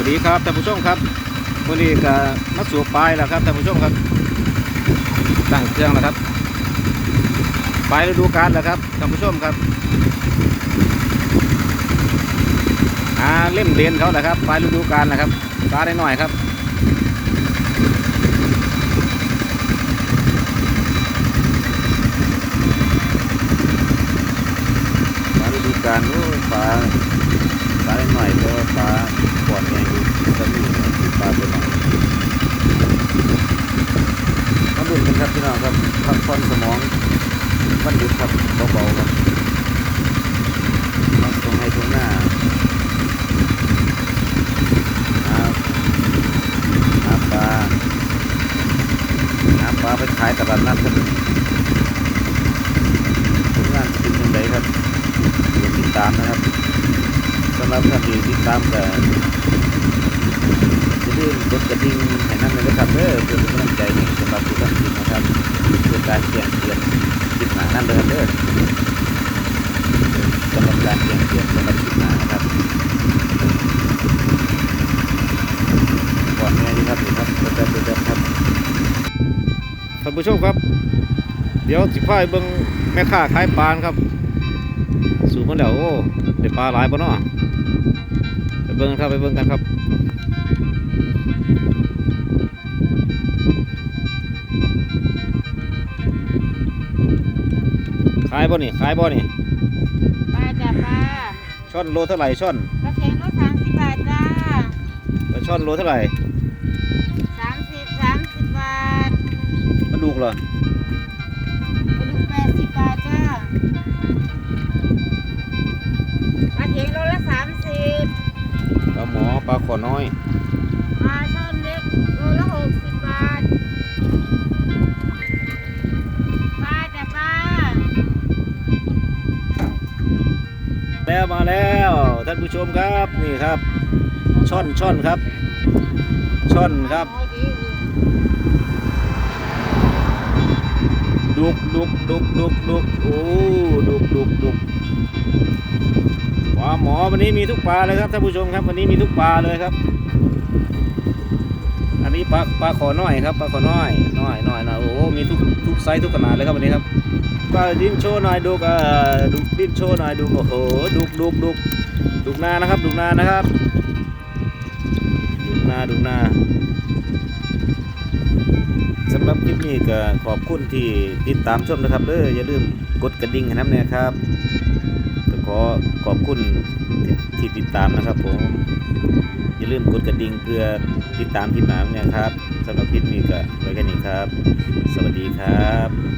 วัสดีครับท่านผู้ชมครับวันนี้ก็มาสู่ปลายแล้วครับท่านผู้ชมครับตั้งเครื่องแล้วครับปลายฤดูกาลแล้วครับท่านผู้ชมครับหาเล่มเรียนเขาแหละครับปลายฤดูกาลนะครับปลาได้หน่อยครับปลาฤดูกาลโอ้ยปลาปลาได้หน่อยแต่ว่าปลาปอดใหญ่อยู่จะมีปลาตัวหน่อยมาลุ้นกันครับ พี่น้องครับพักผ่อนสมองวันหยุดครับเบาๆครับมาตรงให้ตรงหน้าหาหาปลาหาปลาไปขายตลาดนัดครับผลงานจะเป็นยังไงครับติดตามนะครับสำหรับท่านที่ติดตามก็ จะลืมกดกระดิ่งให้นั่นเลยนะครับเด้อเพื่อเป็นกำลังใจให้สำหรับผู้ท่านนะครับเพื่อการแจ้งเตือนคลิปหานั่นเลยครับเด้อสำหรับการแจ้งเตือนสำหรับคลิปหน้านะครับก่อนแม่นี่ครับนี่ครับเดินเดินครับท่านผู้ชมครับ เดี๋ยวสิพายเบิ่งแม่ค้าขายปลาครับ สูงมาแล้วโอ้ได้ปลาหลายปะเนาะไปเบิ่งครับไปเบิ่งกันครับ ขายบ่นี่ขายบ่นี่ปลาจ้ะปลาช่อนโลเท่าไหร่ช่อนปลาเค็งรถสามสิบบาทจ้าแล้วช่อนโลเท่าไหร่สามสิบสามสิบบาทปลาดุกเหรอปลาดุกแปดสิบบาทจ้าปลาเค็งรถละสามสิบปลาหมอปลาขอน้อย แล้วมาแล้วท่านผู้ชมครับนี่ครับช่อนช่อนครับ ช่อนครับ ดุกดุกดุกดุกดุกโอ้ดุกดุกดุกปลาหมอวันนี้มีทุกปลาเลยครับท่านผู้ชมครับวันนี้มีทุกปลาเลยครับ อันนี้ปลาปลาขอน้อยครับปลาขอน้อยน้อยน้อยน้อยโอ้มีทุกทุกไซส์ทุกขนาดเลยครับวันนี้ครับ ปลาดิ้นโชว์หน่อยดุกเอ่อดุกดิ้นโชว์หน่อยดุกโอ้โหดุกดุกดุกดุกนานะครับดุกนานะครับดุกนาดุกนาสำหรับคลิปนี้ก็ขอบคุณที่ติดตามชมนะครับเด้ออย่าลืมกดกระดิ่งให้น้ำเนี่ยครับก็ขอขอบคุณที่ที่ติดตามนะครับผมอย่าลืมกดกระดิ่งเพื่อติดตามคลิปหน้าเนี่ยครับสำหรับคลิปนี้ก็ไว้แค่นี้ครับ สวัสดีครับ